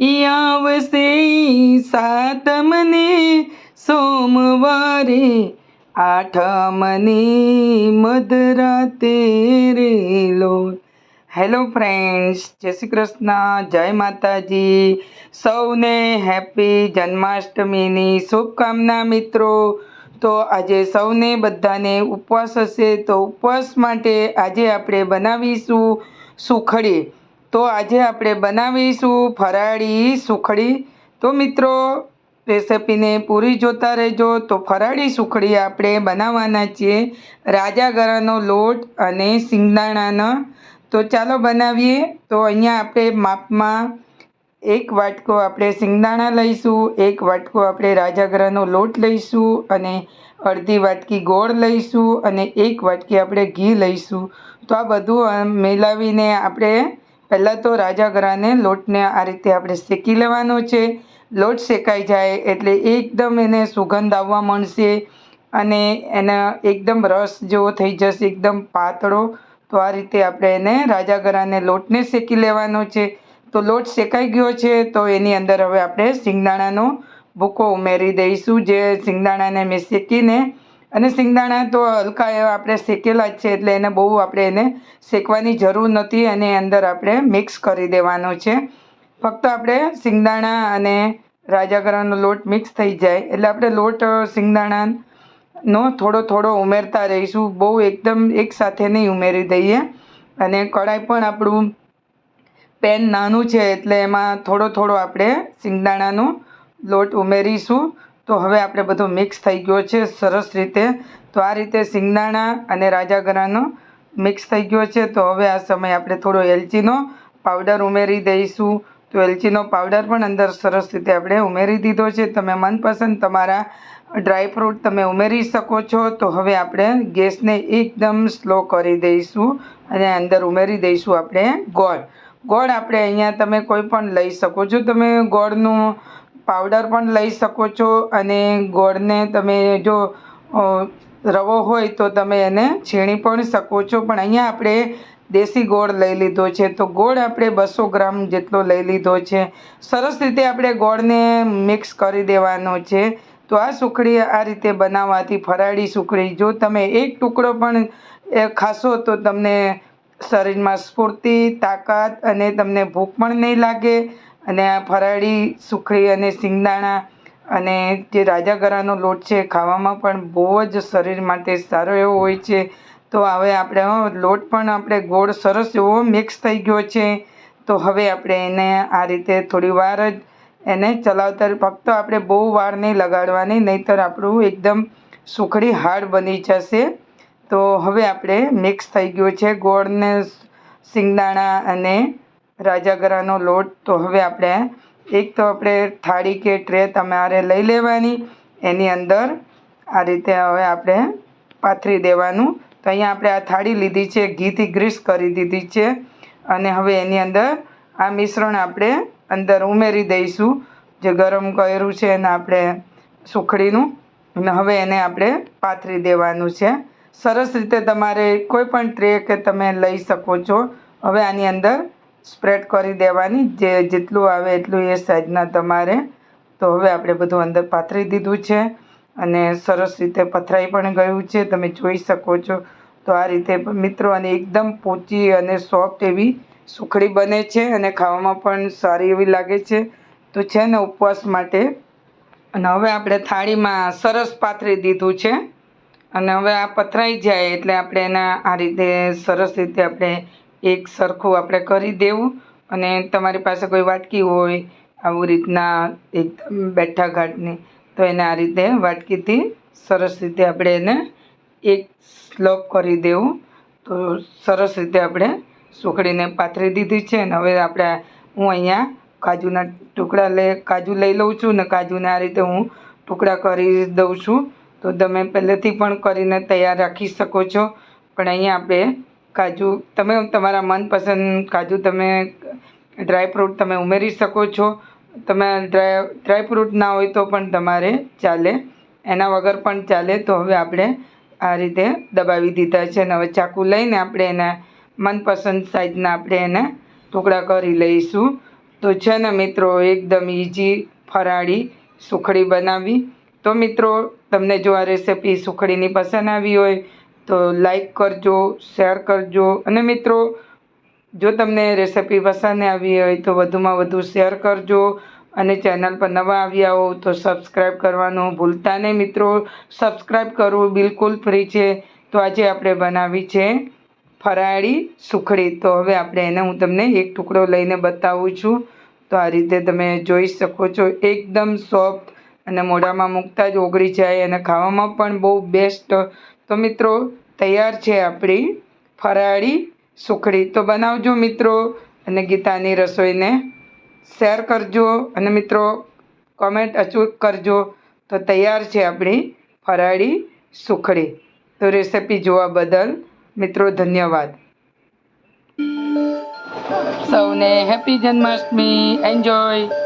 આવશે સાતમને સોમવારે આઠમની મધરાતે રે લોલ હેલો ફ્રેન્ડ્સ જય શ્રી કૃષ્ણ, જય માતાજી. સૌને હેપી જન્માષ્ટમીની શુભકામના મિત્રો. તો આજે સૌને બધાને ઉપવાસ હશે, તો ઉપવાસ માટે આજે આપણે બનાવીશું સુખડી. તો આજે આપણે બનાવીશું ફરાળી સુખડી. તો મિત્રો, રેસિપીને પૂરી જોતા રહેજો. તો ફરાળી સુખડી આપણે બનાવવાના છીએ રાજા ગરાનો લોટ અને સિંગદાણાનો તો ચાલો બનાવીએ. તો અહીંયા આપણે માપમાં એક વાટકો આપણે સિંગદાણા લઈશું, એક વાટકો આપણે રાજાગરાનો લોટ લઈશું અને અડધી વાટકી ગોળ લઈશું અને એક વાટકી આપણે ઘી લઈશું. તો આ બધું મિલાવીને આપણે પહેલાં તો રાજાગરાને લોટને આ રીતે આપણે શેકી લેવાનો છે. લોટ શેકાઈ જાય એટલે એકદમ એને સુગંધ આવવા મળશે અને એના એકદમ રસ જેવો થઈ જશે, એકદમ પાતળો. તો આ રીતે આપણે એને રાજાગરાને લોટને શેકી લેવાનો છે. તો લોટ શેકાઈ ગયો છે તો એની અંદર હવે આપણે સિંગદાણાનો ભૂકો ઉમેરી દઈશું. જે સિંગદાણાને મેં શેકીને અને સિંગદાણા તો હલકા એવા આપણે શેકેલા જ છે, એટલે એને બહુ આપણે એને શેકવાની જરૂર નથી અને અંદર આપણે મિક્સ કરી દેવાનો છે. ફક્ત આપણે સિંગદાણા અને રાજાગરાનો લોટ મિક્સ થઈ જાય, એટલે આપણે લોટ સિંગદાણાનો થોડો થોડો ઉમેરતા રહીશું, બહુ એકદમ એકસાથે નહીં ઉમેરી દઈએ. અને કઢાઈ પણ આપણું પેન નાનું છે, એટલે એમાં થોડો થોડો આપણે સિંગદાણાનો લોટ ઉમેરીશું. તો હવે આપણે બધું મિક્સ થઈ ગયો છે, સરસ રીતે. તો આ રીતે સિંગદાણા અને રાજાગરાનો મિક્સ થઈ ગયો છે. તો હવે આ સમયે આપણે થોડો એલચીનો પાવડર ઉમેરી દઈશું. તો એલચીનો પાવડર પણ અંદર સરસ રીતે આપણે ઉમેરી દીધો છે. તમે મનપસંદ તમારા ડ્રાયફ્રૂટ તમે ઉમેરી શકો છો. તો હવે આપણે ગેસને એકદમ સ્લો કરી દઈશું અને અંદર ઉમેરી દઈશું આપણે ગોળ. ગોળ આપણે અહીંયા તમે કોઈ પણ લઈ શકો છો. તમે ગોળનું પાવડર પણ લઈ શકો છો અને ગોળને તમે જો રવો હોય તો તમે એને છીણી પણ શકો છો. પણ અહીંયા આપણે દેશી ગોળ લઈ લીધો છે. તો ગોળ આપણે બસો ગ્રામ જેટલો લઈ લીધો છે. સરસ રીતે આપણે ગોળને મિક્સ કરી દેવાનો છે. તો આ સુખડી આ રીતે બનાવવાથી ફરાળી સુખડી. જો તમે એક ટુકડો પણ ખાશો તો તમને શરીરમાં સ્ફૂર્તિ, તાકાત અને તમને ભૂખ પણ નહીં લાગે. અને આ ફરાળી સુખડી અને સિંગદાણા અને જે રાજાગરાનો લોટ છે, ખાવામાં પણ બહુ જ શરીર માટે સારો એવો હોય છે. તો હવે આપણે લોટ પણ આપણે ગોળ સરસ એવો મિક્સ થઈ ગયો છે. તો હવે આપણે એને આ રીતે થોડી વાર જ એને ચલાવતા, ફક્ત આપણે બહુ વાર નહીં લગાડવાની, નહીંતર આપણું એકદમ સુખડી હાર્ડ બની જશે. તો હવે આપણે મિક્સ થઈ ગયો છે ગોળને સિંગદાણા અને રાજાગરાનો લોટ. તો હવે આપણે, એક તો આપણે થાળી કે ટ્રે તમારે લઈ લેવાની. એની અંદર આ રીતે હવે આપણે પાથરી દેવાનું. તો અહીંયા આપણે આ થાળી લીધી છે, ઘીથી ગ્રીસ કરી દીધી છે. અને હવે એની અંદર આ મિશ્રણ આપણે અંદર ઉમેરી દઈશું. જે ગરમ કર્યું છે એને આપણે સુખડીનું. અને હવે એને આપણે પાથરી દેવાનું છે. સરસ રીતે તમારે કોઈ પણ ટ્રે કે તમે લઈ શકો છો. હવે આની અંદર સ્પ્રેડ કરી દેવાની, જે જેટલું આવે એટલું એ સાઈઝના તમારે. તો હવે આપણે બધું અંદર પાથરી દીધું છે અને સરસ રીતે પથરાઈ પણ ગયું છે. તમે જોઈ શકો છો. તો આ રીતે મિત્રો અને એકદમ પોચી અને સોફ્ટ એવી સુખડી બને છે અને ખાવામાં પણ સારી એવી લાગે છે. તો છે ને ઉપવાસ માટે અને હવે આપણે થાળીમાં સરસ પાથરી દીધું છે. અને હવે આ પથરાઈ જાય એટલે આપણે એના આ રીતે સરસ રીતે આપણે એક સરખું આપણે કરી દેવું અને તમારી પાસે કોઈ વાટકી હોય આવું રીતના એકદમ બેઠા ઘાટની તો એને આ રીતે વાટકીથી સરસ રીતે આપણે એને એક સ્લોપ કરી દેવું. તો સરસ રીતે આપણે સુખડીને પાથરી દીધી છે અને હવે આપણે હું અહીંયા કાજુના ટુકડા લઈ કાજુ લઈ લઉં છું ને કાજુને આ રીતે હું ટુકડા કરી દઉં છું. તો તમે પહેલેથી પણ કરીને તૈયાર રાખી શકો છો. પણ અહીંયા આપણે કાજુ, તમે તમારા મનપસંદ કાજુ તમે ડ્રાયફ્રૂટ તમે ઉમેરી શકો છો. તમે ડ્રાય ડ્રાયફ્રૂટ ના હોય તો પણ તમારે ચાલે. એના વગર પણ ચાલે તો હવે આપણે આ રીતે દબાવી દીધા છે અને હવે ચાકુ લઈને આપણે એને મનપસંદ સાઈઝના આપણે એને ટુકડા કરી લઈશું. તો છે ને મિત્રો, એકદમ ઇઝી ફરાળી સુખડી બનાવી. તો મિત્રો, તમને જો આ રેસીપી સુખડીની પસંદ આવી હોય તો લાઈક કરજો શેર કરજો. અને મિત્રો, જો તમને રેસીપી પસંદ આવી હોય તો વધુમાં વધુ શેર કરજો. અને ચેનલ પર નવા આવ્યા હો તો સબસ્ક્રાઈબ કરવાનું ભૂલતા નહીં મિત્રો. સબસ્ક્રાઈબ કરવું બિલકુલ ફ્રી છે. તો આજે આપણે બનાવી છે ફરાળી સુખડી. તો હવે આપણે એને હું તમને એક ટુકડો લઈને બતાવું છું. તો આ રીતે તમે જોઈ શકો છો, એકદમ સોફ્ટ અને મોઢામાં મૂકતા જ ઓગળી જાય અને ખાવામાં પણ બહુ બેસ્ટ તો મિત્રો, તૈયાર છે આપણી ફરાળી સુખડી. તો બનાવજો મિત્રો અને ગીતાની રસોઈને શેર કરજો અને મિત્રો કોમેન્ટ અચૂક કરજો. તો તૈયાર છે આપણી ફરાળી સુખડી. તો રેસિપી જોવા બદલ મિત્રો ધન્યવાદ. સૌને હેપી જન્માષ્ટમી. એન્જોય